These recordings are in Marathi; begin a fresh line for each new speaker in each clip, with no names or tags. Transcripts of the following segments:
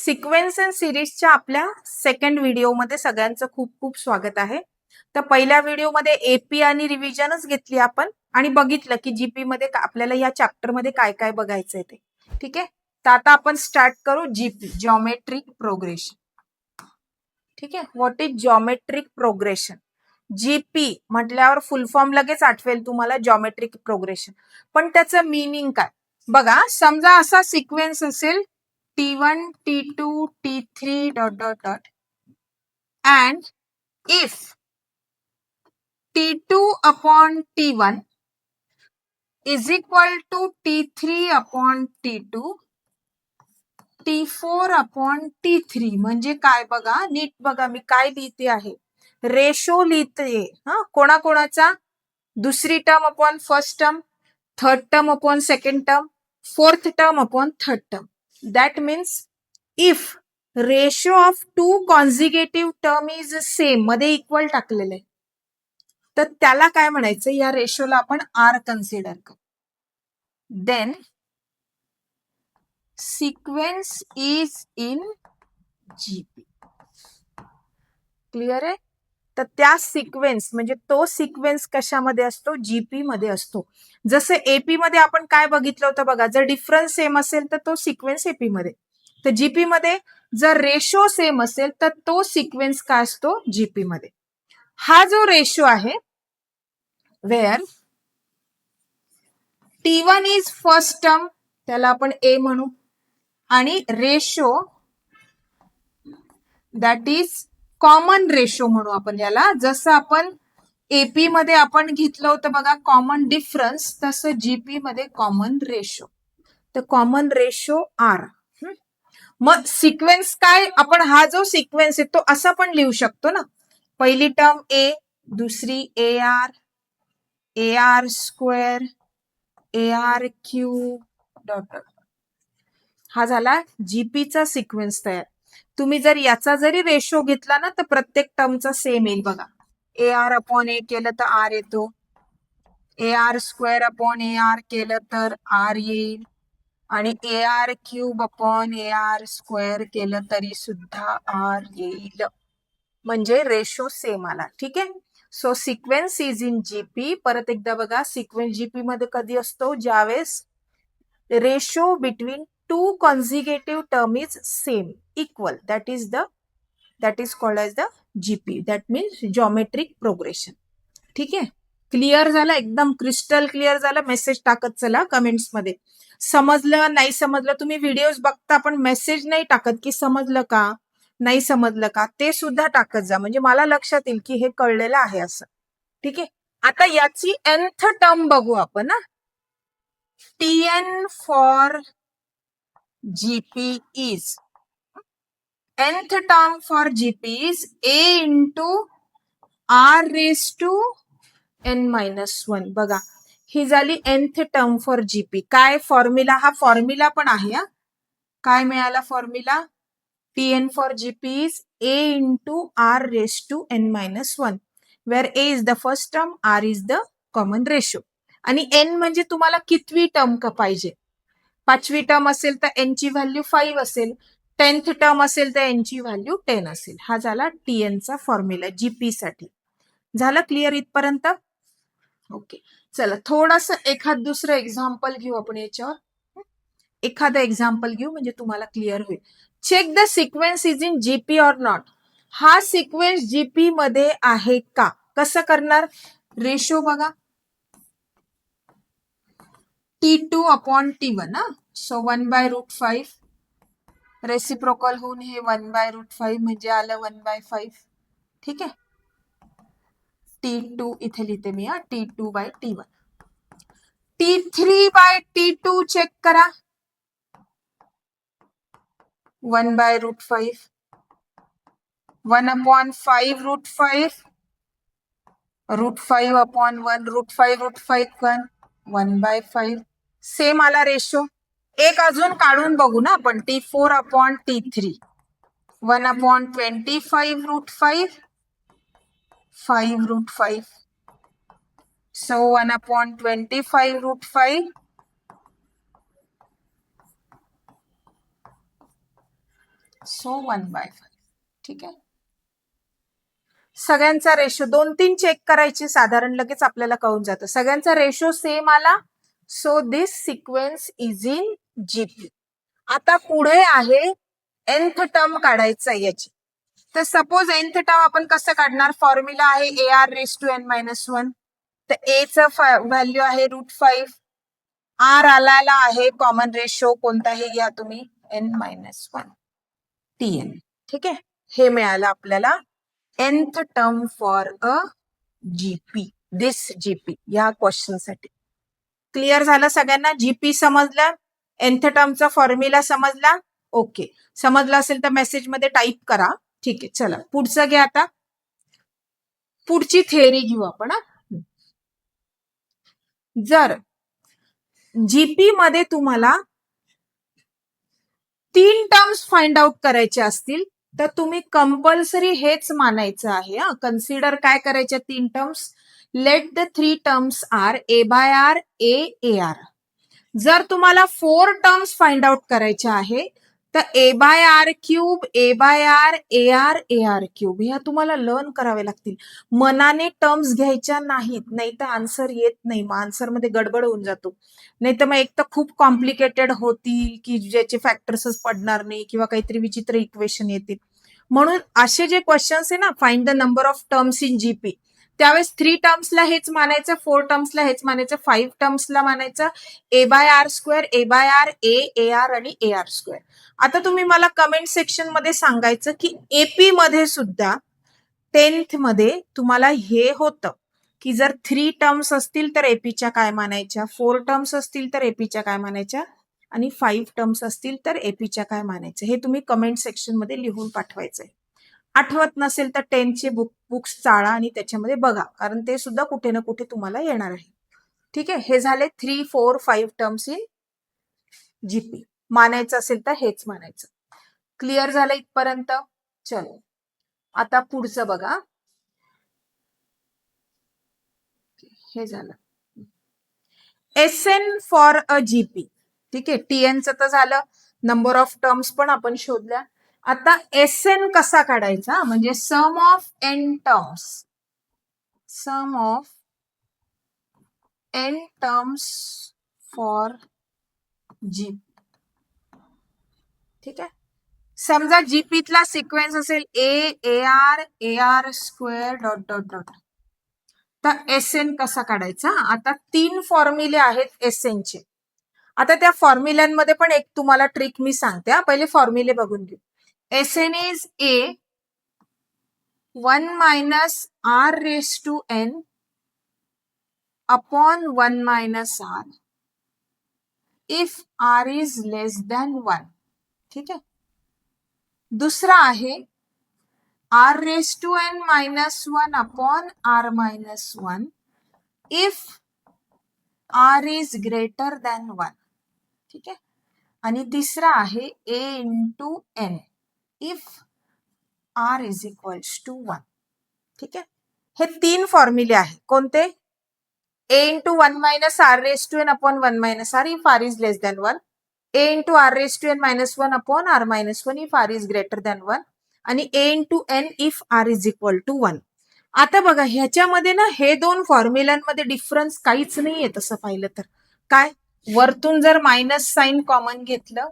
सिक्वेन्स अँड सिरीजच्या आपल्या सेकंड व्हिडिओमध्ये सगळ्यांचं खूप खूप स्वागत आहे. तर पहिल्या व्हिडिओमध्ये एपी आणि रिव्हिजनच घेतली आपण आणि बघितलं की जीपी मध्ये आपल्याला या चॅप्टरमध्ये काय काय बघायचंय ते. ठीक आहे? तर आता आपण स्टार्ट करू जीपी जॉमेट्रिक प्रोग्रेशन ठीक आहे? What is geometric progression GP म्हटल्यावर फुल फॉर्म लगेच आठवेल तुम्हाला जॉमेट्रिक प्रोग्रेशन पण त्याचं मिनिंग काय? बघा समजा असा सिक्वेन्स असेल T one T two T three dot dot dot and if T two upon T one is equal to T three upon T two T four upon T three म्हणजे काय बघा? नीट बघा मी काय लिहिते आहे? रेशो लिहिते हा? कोणाकोणाचा? दुसरी term upon first term third term upon second term fourth term upon third term that means if ratio of two consecutive term is सेममध्ये equal टाकलेलं आहे. तर त्याला काय म्हणायचं? या रेशोला आपण आर कन्सिडर करू. Then sequence is in GP clear आहे? तर त्या सिक्वेन्स म्हणजे तो सिक्वेन्स कशामध्ये असतो? जीपी मध्ये असतो. जसं एपी मध्ये आपण काय बघितलं होतं बघा? जर डिफरन्स सेम असेल तर तो सिक्वेन्स एपी मध्ये. तर जीपी मध्ये जर रेशो सेम असेल तर तो सिक्वेन्स काय असतो? जीपी मध्ये. हा जो रेशो आहे where T one is first term त्याला आपण ए म्हणू. आणि ratio that is common ratio म्हणू आपण याला. जसं आपण एपी मध्ये आपण घेतलं होतं बघा कॉमन डिफरन्स तसं जीपी मध्ये कॉमन रेशो तर कॉमन रेशो आर मग सिक्वेन्स काय? आपण हा जो सिक्वेन्स आहे तो असा पण लिहू शकतो ना. पहिली टर्म ए दुसरी A R A R square A R cube dot हा झाला जीपीचा सिक्वेन्स तयार. तुम्ही जर याचा जरी रेशो घेतला ना तर प्रत्येक टर्मचा सेम येईल बघा. ए आर अपॉन ए केलं तर आर येतो. A R square upon A R केलं तर आर येईल. आणि A R cube upon A R square केलं तरी सुद्धा आर येईल. म्हणजे रेशो सेम आला. ठीक आहे? So sequence is in GP परत एकदा बघा सिक्वेन्स जीपी मध्ये कधी असतो? ज्यावेळेस ratio between two consecutive term is same equal that is the that is called as the GP that means geometric progression ठीक? आहे क्लिअर झालं? एकदम क्रिस्टल क्लिअर झालं? मेसेज टाकत चला कमेंट्समध्ये. समजलं? नाही समजलं? तुम्ही व्हिडिओज बघता पण मेसेज नाही टाकत की समजलं का? नाही समजलं का? ते सुद्धा टाकत जा. म्हणजे मला लक्षात येईल की हे कळलेलं आहे असं. ठीक? आहे आता याची एन्थ टर्म बघू आपण ना T N for GP is nth term for GP is A into R raised to n minus one बघा ही झाली nth टर्म फॉर जीपी काय फॉर्म्युला हा फॉर्म्युला पण आहे हा. काय मिळाला formula P N for GP is A into R raise to N minus one where A is the first term R is the common ratio आणि एन म्हणजे तुम्हाला कितवी टर्म का पाहिजे? पाचवी टर्म असेल तर एनची व्हॅल्यू फाईव्ह असेल. टेन्थ टर्म असेल तर एनची व्हॅल्यू टेन असेल. हा झाला टी एनचा फॉर्म्युला जीपी साठी. झालं क्लिअर इथपर्यंत? ओके चला थोडस एखाद दुसरं एक्झाम्पल घेऊ आपण याच्यावर. एखादं एक्झाम्पल घेऊ म्हणजे तुम्हाला क्लिअर होईल. Check the sequence is in GP or not हा सिक्वेन्स जीपी मध्ये आहे का? कसं करणार? रेशो बघा. T two upon T one so one by root five reciprocal हे वन बाय रूट फाईव्ह म्हणजे आलं वन बाय फाईव्ह ठीक आहे टी टू इथे लिहिते मी, हा. T two by T one T three by T two check करा. One by root five one upon five root five root five upon one root five root five one one by five same आला रेशो एक अजून काढून बघू ना आपण. T four upon T three. One upon twenty five root five. Five root five. So one upon twenty five root five. So one by five. ठीक आहे? सगळ्यांचा रेशो दोन तीन चेक करायचे साधारण लगेच आपल्याला कळून जातं. सगळ्यांचा रेशो सेम आला? So this sequence is in GP आता पुढे आहे एन्थ टर्म काढायचा याची. तर सपोज एन्थ टर्म आपण कसं काढणार? फॉर्म्युला आहे A R raise to N minus one तर ए च व्हॅल्यू आहे रूट फाईव्ह आर आलेला आहे कॉमन रेशो कोणताही घ्या तुम्ही N minus one T N ठीक आहे? हे मिळालं आपल्याला nth term for a GP this GP या क्वेश्चनसाठी क्लिअर झालं सगळ्यांना? जीपी समजलं? Nth फॉर्म्युला समजला? ओके समजलं असेल तर मेसेजमध्ये टाईप करा. ठीक आहे चला. पुढचं घ्या आता. पुढची थेअरी घेऊ आपण जर जीपी मध्ये तुम्हाला तीन टर्म्स फाइंड आउट करायचे असतील तर तुम्ही कंपल्सरी हेच मानायचं आहे कन्सिडर काय करायच्या तीन terms let the three terms are A by R A A R जर तुम्हाला फोर टर्म्स फाइंड आउट करायचे आहे तर A by R cube A by R A R A R cube ह्या तुम्हाला लर्न करावे लागतील. मनाने टर्म्स घ्यायच्या नाहीत नाही तर आन्सर येत नाही. मग आन्सरमध्ये गडबड होऊन जातो. नाही तर मग एक तर खूप कॉम्प्लिकेटेड होतील की ज्याचे फॅक्टर्सच पडणार नाही किंवा काहीतरी विचित्र इक्वेशन येतील. म्हणून असे जे क्वेश्चन्स आहे ना find the number of terms in GP त्यावेळेस थ्री टर्म्सला हेच मानायचं फोर टर्म्सला हेच मानायचं फाईव्ह टर्म्सला मानायचं A by R square A by R A A R आणि ए आर स्क्वेअर आता तुम्ही मला कमेंट सेक्शनमध्ये सांगायचं की एपी मध्ये सुद्धा टेन्थमध्ये तुम्हाला हे होतं की जर थ्री टर्म्स असतील तर एपीच्या काय मानायच्या फोर टर्म्स असतील तर एपीच्या काय मानायच्या आणि फाईव्ह टर्म्स असतील तर एपीच्या काय मानायचं हे तुम्ही कमेंट सेक्शनमध्ये लिहून पाठवायचंय. आठवत नसेल तर टेनचे बुक बुक्स चाळा आणि त्याच्यामध्ये बघा. कारण ते सुद्धा कुठे ना कुठे तुम्हाला येणार आहे. ठीक आहे? हे झाले three four five terms in GP मानायचं असेल तर हेच मानायचं. क्लिअर झालं इथपर्यंत? चलो. आता पुढचं बघा. हे झालं. S N for a GP ठीक आहे? टीएनचं तर झालं. नंबर ऑफ टर्म्स पण आपण शोधल्या. आता एस एन कसा काढायचा? म्हणजे sum of N terms. Sum of N terms for G. ठीक आहे? समजा जीपीतला सिक्वेन्स असेल A A R A R square dot dot dot. तर एस एन कसा काढायचा? आता तीन फॉर्म्युले आहेत एस चे आता त्या फॉर्म्युल्यांमध्ये पण एक तुम्हाला ट्रिक मी सांगते पहिले फॉर्म्युले बघून घेऊ. S N is A one minus R raise to N upon one minus R if R is less than one ठीक आहे दुसरा आहे R raise to N minus one upon R minus one if R is greater than one ठीक आहे आणि तिसरा आहे A into N if R is equals to one ठीक आहे? हे तीन फॉर्म्युले आहे. कोणते? A into one minus R raise to N upon one minus R if R is less than one A into R raise to N minus one upon R minus one if R is greater than one आणि A into N if R is equal to one आता बघा ह्याच्यामध्ये ना हे दोन फॉर्म्युलांमध्ये डिफरन्स काहीच नाहीये तसं पाहिलं तर. काय? वरतून जर मायनस साइन कॉमन घेतलं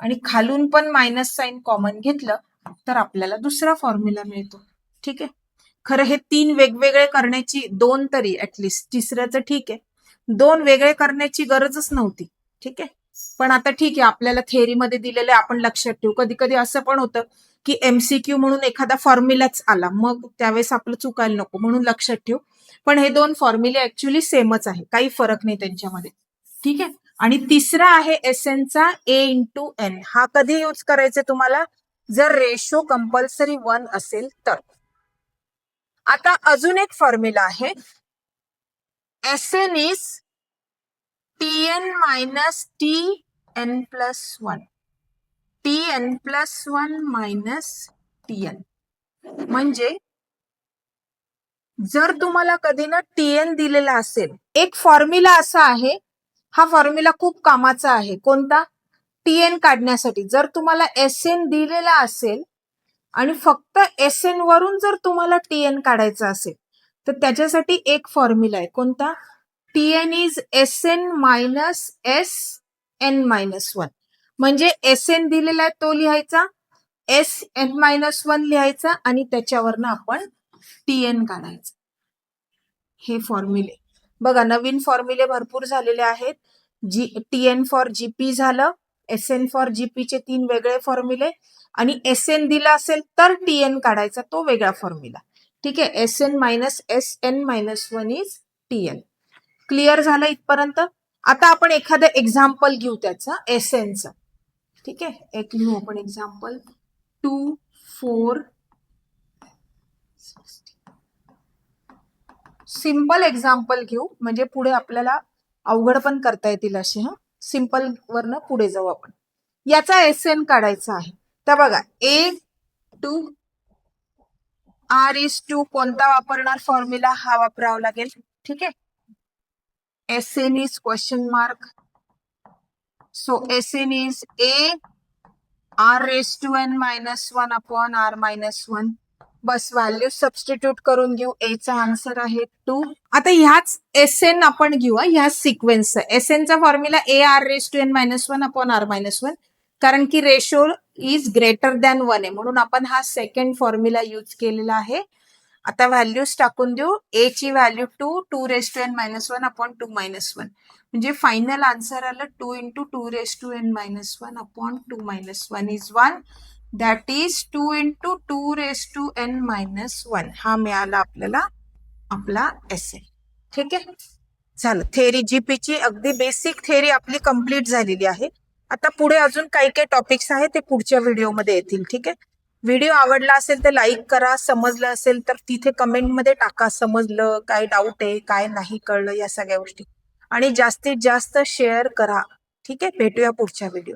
आणि खालून पण मायनस साइन कॉमन घेतलं तर आपल्याला दुसरा फॉर्म्युला मिळतो. ठीक आहे? खरं हे तीन वेगवेगळे करण्याची दोन तरी ऍटलिस्ट तिसऱ्याचं ठीक आहे. दोन वेगळे करण्याची गरजच नव्हती. ठीक आहे? पण आता ठीक आहे आपल्याला थेअरीमध्ये दिलेलं आपण लक्षात ठेवू. कधी कधी असं पण होतं की एमसीक्यू म्हणून एखादा फॉर्म्युलाच आला मग त्यावेळेस आपलं चुकायला नको म्हणून लक्षात ठेवू. पण हे दोन फॉर्म्युले ऍक्च्युली सेमच आहे. काही फरक नाही त्यांच्यामध्ये. ठीक आहे? आणि तिसरा आहे एस ए इंटू एन हा कधी यूज करायचा तुम्हाला? जर रेशो कंपल्सरी वन असेल तर. आता अजून एक फॉर्म्युला आहे. S N is T N minus T N plus one T N plus one minus T N म्हणजे जर तुम्हाला कधी ना टी एन दिलेला असेल एक फॉर्म्युला असा आहे हा फॉर्म्युला खूप कामाचा आहे. कोणता? टीएन काढण्यासाठी. जर तुम्हाला एस एन दिलेला असेल आणि फक्त एस एन वरून जर तुम्हाला टीएन काढायचं असेल तर त्याच्यासाठी एक फॉर्म्युला आहे. कोणता? T N is S N minus S N minus one म्हणजे एस एन दिलेला आहे तो लिहायचा एस एन मायनस वन लिहायचा आणि त्याच्यावरनं आपण टीएन काढायचं. हे फॉर्म्युले बघा नवीन फॉर्म्युले भरपूर झालेले आहेत. G T N for GP झालं एस एन फॉर जीपीचे तीन वेगळे फॉर्म्युले आणि एस एन दिला असेल तर टी एन काढायचा तो वेगळा फॉर्म्युला ठीक आहे? S N minus S N minus one is T N clear झालं इथपर्यंत? आता आपण एखादं एक्झाम्पल घेऊ त्याचं एस एनचं ठीक आहे? एक लिहू आपण example two four simple example घेऊ म्हणजे पुढे आपल्याला अवघड पण करता येतील असे हा. सिंपल वरनं पुढे जाऊ आपण. याचा एस एन काढायचा आहे. तर बघा A two R is two कोणता वापरणार फॉर्म्युला हा वापरावा लागेल. ठीक आहे? S N is question mark so S N is A R raise to N minus one upon R minus one bus value substitute करून घेऊ. ए चा आन्सर आहे टू आता ह्याच एस एन आपण घेऊ ह्या सिक्वेन्स एस एन चा formula A R raise to N minus one upon R minus one कारण की ratio is greater than one आहे. म्हणून आपण हा सेकंड फॉर्म्युला यूज केलेला आहे. आता व्हॅल्यूज टाकून देऊ. ए ची value two two raise to N minus one upon two minus one म्हणजे फायनल आन्सर आलं two into two raise to N minus one upon two minus one is one that is two into two raise to N minus one हा मिळाला आपल्याला आपला एस ए ठीक आहे? झालं. थेरी जीपीची अगदी बेसिक थेरी आपली कंप्लीट झालेली आहे. आता पुढे अजून काही काही टॉपिक्स आहेत ते पुढच्या व्हिडिओमध्ये येतील. ठीक आहे? व्हिडिओ आवडला असेल तर लाईक करा. समजलं असेल तर तिथे कमेंटमध्ये टाका. समजलं काय डाऊट आहे काय नाही कळलं या सगळ्या गोष्टी. आणि जास्तीत जास्त शेअर करा. ठीक आहे? भेटूया पुढच्या व्हिडिओ